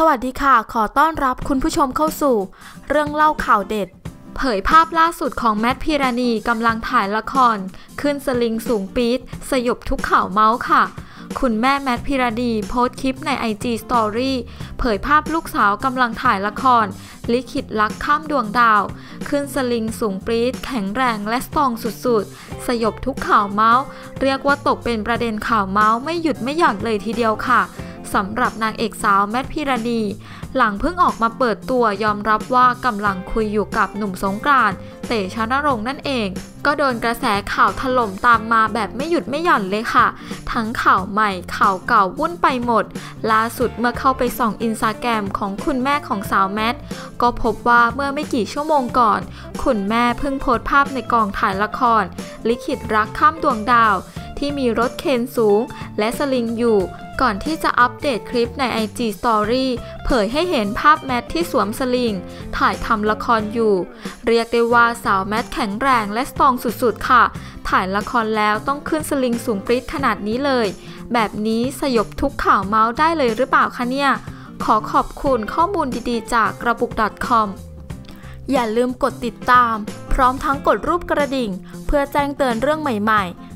สวัสดีค่ะ ขอต้อนรับคุณผู้ชมเข้าสู่ เรื่องเล่าข่าวเด็ด เผยภาพล่าสุดของแมทพิราณีกำลังถ่ายละคร ขึ้นสลิงสูงปี๊ดสยบทุกข่าวเมาส์ค่ะ คุณแม่แมทพิราณีโพสต์คลิปใน IG Story เผยภาพลูกสาวกำลังถ่ายละคร ลิขิตรักข้ามดวงดาว ขึ้นสลิงสูงปรี๊ดแข็งแรงและสตองสุดๆ สยบทุกข่าวเมาส์ เรียกว่าตกเป็นประเด็นข่าวเมาส์ไม่หยุดไม่หย่อนเลยทีเดียวค่ะ สำหรับนางเอกสาวแมทพิรณี หลังเพิ่งออกมาเปิดตัวยอมรับว่ากำลังคุยอยู่กับหนุ่มสงกรานต์เตชะนรงค์นั่นเอง ก็โดนกระแสข่าวถล่มตามมาแบบไม่หยุดไม่หย่อนเลยค่ะ ทั้งข่าวใหม่ข่าวเก่าวุ่นไปหมด ล่าสุดเมื่อเข้าไปส่องอินสตาแกรมของคุณแม่ของสาวแมท ก็พบว่าเมื่อไม่กี่ชั่วโมงก่อน คุณแม่เพิ่งโพสต์ภาพในกองถ่ายละคร ลิขิตรักข้ามดวงดาว ที่มีรถเคนสูง และสลิงอยู่ ก่อนที่จะอัปเดตคลิปใน IG Story เผยให้เห็นภาพแมทที่สวมสลิง ถ่ายทำละครอยู่ เรียกได้ว่าสาวแมทแข็งแรงและสตรองสุดๆ ค่ะ ถ่ายละครแล้วต้องขึ้นสลิงสูงปริ๊ดขนาดนี้เลย แบบนี้สยบทุกข่าวเมาส์ได้เลยหรือเปล่าคะเนี่ย ขอขอบคุณข้อมูลดีๆ จากกระปุก .com อย่าลืมกดติดตาม พร้อมทั้งกดรูปกระดิ่ง เพื่อแจ้งเตือนเรื่องใหม่ ๆ